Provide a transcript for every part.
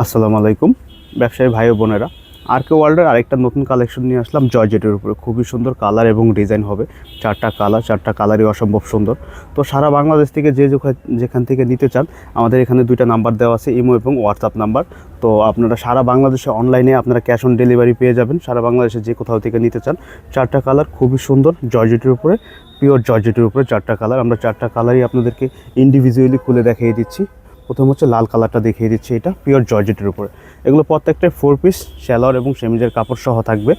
আসসালামু আলাইকুম। ব্যবসায়ী ভাই বোনেরা আর কে ওয়ার্ল্ডের আরেকটা নতুন কালেকশন নিয়ে আসলাম জর্জেটের উপরে। খুবই সুন্দর কালার এবং ডিজাইন হবে। চারটা কালার চারটা কালারই অসম্ভব সুন্দর। তো সারা বাংলাদেশ থেকে যে যেখান থেকে নিতে চান, আমাদের এখানে দুইটা নাম্বার দেওয়া আছে, ইমো এবং হোয়াটসঅ্যাপ নাম্বার তো আপনারা সারা বাংলাদেশে অনলাইনে আপনারা ক্যাশ অন ডেলিভারি পেয়ে যাবেন। সারা বাংলাদেশে যে কোথাও থেকে নিতে চান, চারটা কালার খুবই সুন্দর জর্জেটের উপরে পিওর জর্জেটের উপরে চারটা কালার আমরা চারটা কালারই আপনাদেরকে ইন্ডিভিজুয়ালি খুলে দেখিয়ে দিচ্ছি। প্রথম হচ্ছে লাল কালারটা দেখিয়ে দিচ্ছি এটা পিওর জর্জেটের উপরে। এগুলো প্রত্যেকটাই ফোর পিস শ্যালোয়ার এবং সেমিজের কাপড় সহ থাকবে।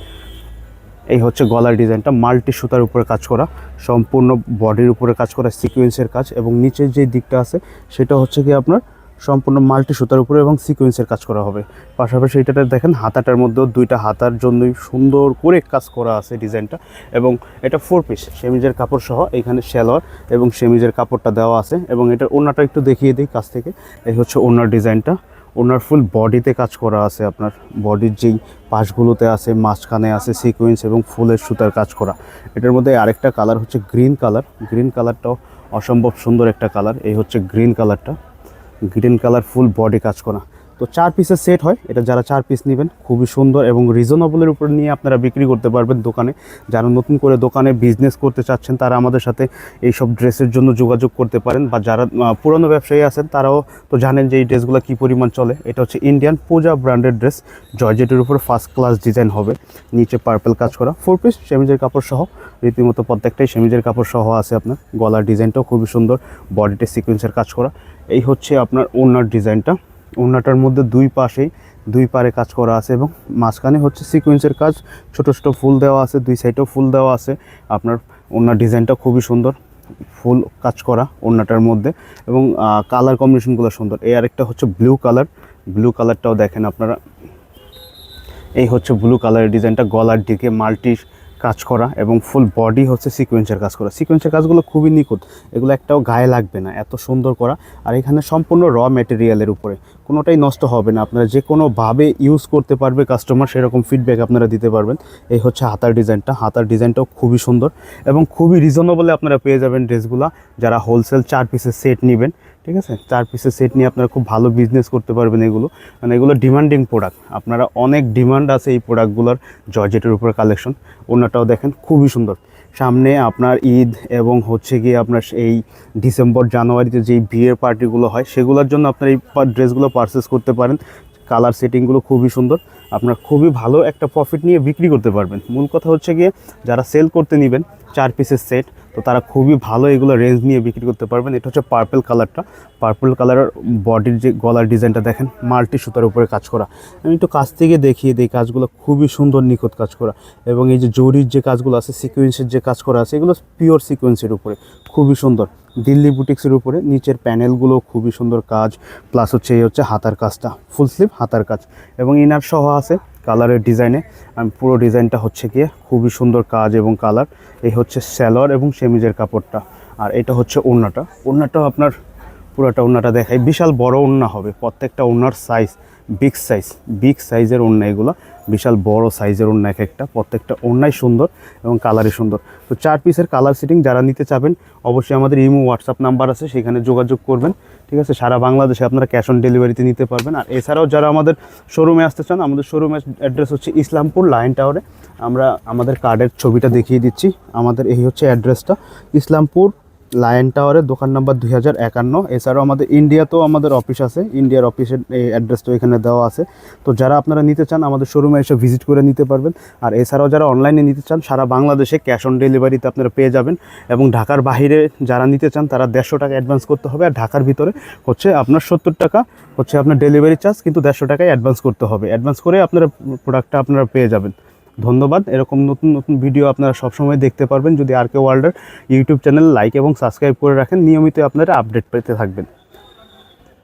এই হচ্ছে গলার ডিজাইনটা মাল্টি সুতার উপরে কাজ করা, সম্পূর্ণ বডির উপরে কাজ করা সিকুয়েন্সের কাজ এবং নিচের যে দিকটা আছে, সেটা হচ্ছে কি আপনার সম্পূর্ণ মাল্টি সুতার উপরে এবং সিকোয়েন্সের কাজ করা হবে। পাশাপাশি এটাতে দেখেন, হাতাটার মধ্যেও দুইটা হাতার জন্যই সুন্দর করে কাজ করা আছে ডিজাইনটা এবং এটা ফোর পিস সেমিজের কাপড় সহ এখানে শ্যালোয়ার এবং সেমিজের কাপড়টা দেওয়া আছে এবং এটার ওনাটা একটু দেখিয়ে দিই কাছ থেকে। এই হচ্ছে ওনার ডিজাইনটা। ওনার ফুল বডিতে কাজ করা আছে আপনার। বডির যেই পাশগুলোতে আছে, মাঝখানে আছে সিকোয়েন্স এবং ফুলের সুতার কাজ করা। এটার মধ্যে আরেকটা কালার হচ্ছে গ্রিন কালার গ্রিন কালারটাও অসম্ভব সুন্দর একটা কালার এই হচ্ছে গ্রিন কালারটা গ্রিন কালার ফুল বডি কাজ করা। তো চার পিসের সেট হয়। এটা যারা চার পিস নেবেন, খুবই সুন্দর এবং রিজনেবলের উপর নিয়ে আপনারা বিক্রি করতে পারবেন দোকানে। যারা নতুন করে দোকানে বিজনেস করতে চাচ্ছেন, তারা আমাদের সাথে এই সব ড্রেসের জন্য যোগাযোগ করতে পারেন বা যারা পুরনো ব্যবসায়ী আছেন, তারাও তো জানেন যে এই ড্রেসগুলো কী পরিমাণ চলে। এটা হচ্ছে ইন্ডিয়ান পূজা ব্র্যান্ডেড ড্রেস জর্জেটের উপর ফার্স্ট ক্লাস ডিজাইন হবে। নিচে পার্পেল কাজ করা। ফোর পিস সেমিজের কাপড় সহ। রীতিমতো প্রত্যেকটাই সেমিজের কাপড় সহ আছে আপনার। গলার ডিজাইনটাও খুবই সুন্দর। বডিতে সিকোয়েন্সের কাজ করা। এই হচ্ছে আপনার ওনার ডিজাইনটা ওনাটার মধ্যে দুই পাশেই দুই পারে কাজ করা আছে এবং মাঝখানে হচ্ছে সিকোয়েন্সের কাজ। ছোটো ছোটো ফুল দেওয়া আছে, দুই সাইডেও ফুল দেওয়া আছে। আপনার ওনার ডিজাইনটা খুবই সুন্দর। ফুল কাজ করা ওনাটার মধ্যে এবং কালার কম্বিনেশনগুলো সুন্দর। এই আরেকটা হচ্ছে ব্লু কালার ব্লু কালারটাও দেখেন আপনারা। এই হচ্ছে ব্লু কালারের ডিজাইনটা। গলার দিকে মাল্টি কাজ করা এবং ফুল বডি হচ্ছে সিকোয়েন্সের কাজ করা। সিকোয়েন্সের কাজগুলো খুবই নিখুঁত। এগুলো একটাও গায়ে লাগবে না, এত সুন্দর করা। আর এখানে সম্পূর্ণ র ম্যাটেরিয়ালের উপরে। কোনোটাই নষ্ট হবে না। আপনারা যে কোনোভাবে ইউজ করতে পারবে কাস্টমার সেরকম ফিডব্যাক আপনারা দিতে পারবেন। এই হচ্ছে হাতার ডিজাইনটা। হাতার ডিজাইনটাও খুবই সুন্দর এবং খুবই রিজনেবলে আপনারা পেয়ে যাবেন ড্রেসগুলো যারা হোলসেল চার পিসের সেট নেবেন ঠিক আছে? চার পিসের সেট নিয়ে আপনারা খুব ভালো বিজনেস করতে পারবেন এগুলো। মানে এগুলো ডিমান্ডিং প্রোডাক্ট আপনারা অনেক ডিমান্ড আছে এই প্রোডাক্টগুলোর জর্জেটের উপর কালেকশন ওনাটাও দেখেন, খুবই সুন্দর। সামনে আপনার ঈদ এবং হচ্ছে গিয়ে আপনার এই ডিসেম্বর, জানুয়ারিতে যেই বিয়ের পার্টিগুলো হয়, সেগুলোর জন্য আপনার এই ড্রেসগুলো পারচেস করতে পারেন। কালার সেটিংগুলো খুবই সুন্দর। আপনার খুবই ভালো একটা প্রফিট নিয়ে বিক্রি করতে পারবেন। মূল কথা হচ্ছে গিয়ে যারা সেল করতে নেবেন চার পিসের সেট, তো তারা খুবই ভালো এগুলো রেঞ্জ নিয়ে বিক্রি করতে পারবেন। এটা হচ্ছে পার্পল কালারটা পার্পল কালারের বডির যে গলার ডিজাইনটা দেখেন মাল্টি সুতার উপরে কাজ করা। আমি একটু কাছ থেকে দেখিয়ে দিই কাজগুলো খুবই সুন্দর নিখুঁত কাজ করা। এবং এই যে জরির যে কাজগুলো আছে সিকোয়েন্সের যে কাজ করা আছে, এগুলো পিওর সিকোয়েন্সের উপরে। খুবই সুন্দর। দিল্লি বুটিক্সের উপরে, নিচের প্যানেলগুলো খুবই সুন্দর কাজ। প্লাস হচ্ছে এই হচ্ছে হাতার কাজটা ফুল স্লিভ হাতার কাজ। এবং ইনার সহ আছে কালারের ডিজাইনে। আমি পুরো ডিজাইনটা হচ্ছে গিয়ে খুবই সুন্দর কাজ এবং কালার। এই হচ্ছে স্যালোয়ার এবং সেমিজের কাপড়টা। আর এটা হচ্ছে ওড়নাটা। ওড়নাটাও আপনার পুরোটা ওড়নাটা দেখাই। বিশাল বড় ওড়না হবে, প্রত্যেকটা ওড়নার সাইজ বিগ সাইজ বিগ সাইজের ওড়না এগুলো। বিশাল বড় সাইজের ওড়না এক একটা, প্রত্যেকটা ওড়নাই সুন্দর এবং কালারই সুন্দর। তো চার পিসের কালার সিটিং যারা নিতে চাবেন, অবশ্যই আমাদের ইমো হোয়াটসঅ্যাপ নাম্বার আছে, সেখানে যোগাযোগ করবেন, ঠিক আছে? সারা বাংলাদেশে আপনারা ক্যাশ অন ডেলিভারিতে নিতে পারবেন। আর এছাড়াও যারা আমাদের শোরুমে আসতে চান, আমাদের শোরুমের অ্যাড্রেস হচ্ছে ইসলামপুর লাইন টাওয়ারে আমরা আমাদের কার্ডের ছবিটা দেখিয়ে দিচ্ছি। আমাদের এই হচ্ছে অ্যাড্রেসটা ইসলামপুর লায়ন টাওয়ারের দোকান নাম্বার দুই হাজার একান্ন। এছাড়াও আমাদের ইন্ডিয়াতেও আমাদের অফিস আছে। ইন্ডিয়ার অফিসের এই অ্যাড্রেসটা এখানে দেওয়া আছে। তো যারা আপনারা নিতে চান, আমাদের শোরুমে এসে ভিজিট করে নিতে পারবেন। আর এছাড়াও যারা অনলাইনে নিতে চান, সারা বাংলাদেশে ক্যাশ অন ডেলিভারিতে আপনারা পেয়ে যাবেন। এবং ঢাকার বাইরে যারা নিতে চান, তারা দেড়শো টাকা অ্যাডভান্স করতে হবে। আর ঢাকার ভিতরে হচ্ছে আপনার সত্তর টাকা হচ্ছে আপনার ডেলিভারি চার্জ কিন্তু দেড়শো টাকায় অ্যাডভান্স করতে হবে। অ্যাডভান্স করে আপনারা প্রোডাক্টটা আপনারা পেয়ে যাবেন। ধন্যবাদ। এরকম নতুন নতুন ভিডিও আপনারা সবসময় দেখতে পারবেন। যদি আর কে ওয়ার্ল্ডের ইউটিউব চ্যানেল লাইক এবং সাবস্ক্রাইব করে রাখেন নিয়মিত আপনারা আপডেট পেতে থাকবেন।